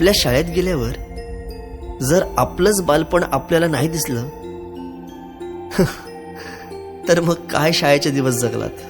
आपल्या शाळेत गेल्यावर जर आपलंच बालपण आपल्याला नाही दिसलं तर मग काय शाळेचे दिवस जगलात?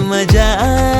मजा.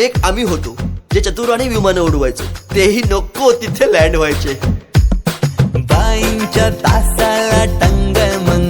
एक आम्ही होतो जे चतुराने विमानं उडवायचो. तेही नको तिथे लँड व्हायचे. बाईंच्या तासाला टंग मंग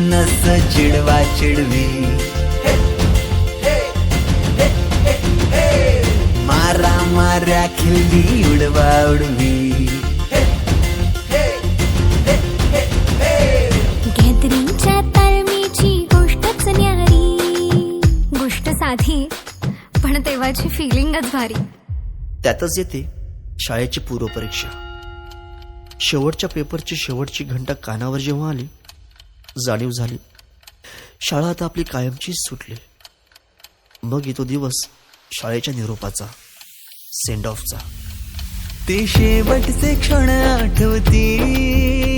नस चिडवा चिडवी. मारा माऱ्या खिल्ली उडवा उडवी. गोष्टच पण फिलिंगच भारी. त्यातच येते शाळेची पूर्वपरीक्षा. शेवटच्या पेपरची शेवटची घंटा कानावर जेव्हा आली जाणीव झाली. शाळा आता आपली कायमचीच सुटली. मग येतो दिवस शाळेच्या निरोपाचा सेंड ऑफचा ते शेवटचे क्षण आठवती